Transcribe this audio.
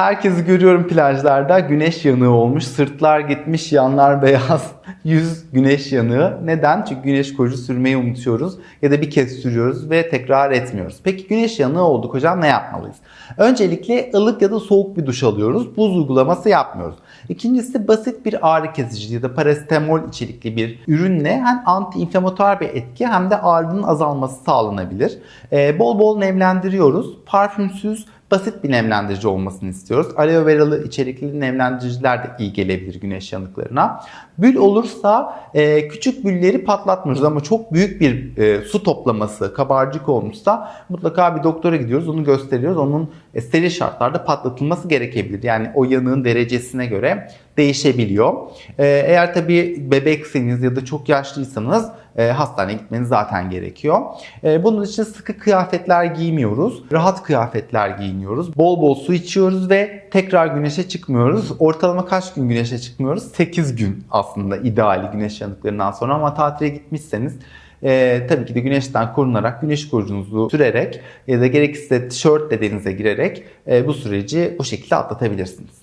Herkesi görüyorum plajlarda. Güneş yanığı olmuş. Sırtlar gitmiş, yanlar beyaz. Yüz güneş yanığı. Neden? Çünkü güneş koruyucu sürmeyi unutuyoruz. Ya da bir kez sürüyoruz ve tekrar etmiyoruz. Peki güneş yanığı olduk hocam ne yapmalıyız? Öncelikle ılık ya da soğuk bir duş alıyoruz. Buz uygulaması yapmıyoruz. İkincisi basit bir ağrı kesici ya da parasetamol içerikli bir ürünle hem anti-inflamatuar bir etki hem de ağrının azalması sağlanabilir. Ee, bol bol nemlendiriyoruz. Parfümsüz basit bir nemlendirici olmasını istiyoruz. Aloe veralı içerikli nemlendiriciler de iyi gelebilir güneş yanıklarına. Bül olursa e, küçük bülleri patlatmıyoruz ama çok büyük bir e, su toplaması, kabarcık olmuşsa mutlaka bir doktora gidiyoruz, onu gösteriyoruz. Onun e, steril şartlarda patlatılması gerekebilir. Yani o yanığın derecesine göre değişebiliyor. E, eğer tabii bebekseniz ya da çok yaşlıysanız e, hastaneye gitmeniz zaten gerekiyor. E, bunun için sıkı kıyafetler giymiyoruz. Rahat kıyafetler giyiniyoruz. Bol bol su içiyoruz ve tekrar güneşe çıkmıyoruz. Ortalama kaç gün güneşe çıkmıyoruz? 8 gün aslında ideali güneş yanıklarından sonra ama tatile gitmişseniz e, tabii ki de güneşten korunarak, güneş korucunuzu sürerek ya da gerekirse tişörtle denize girerek e, bu süreci bu şekilde atlatabilirsiniz.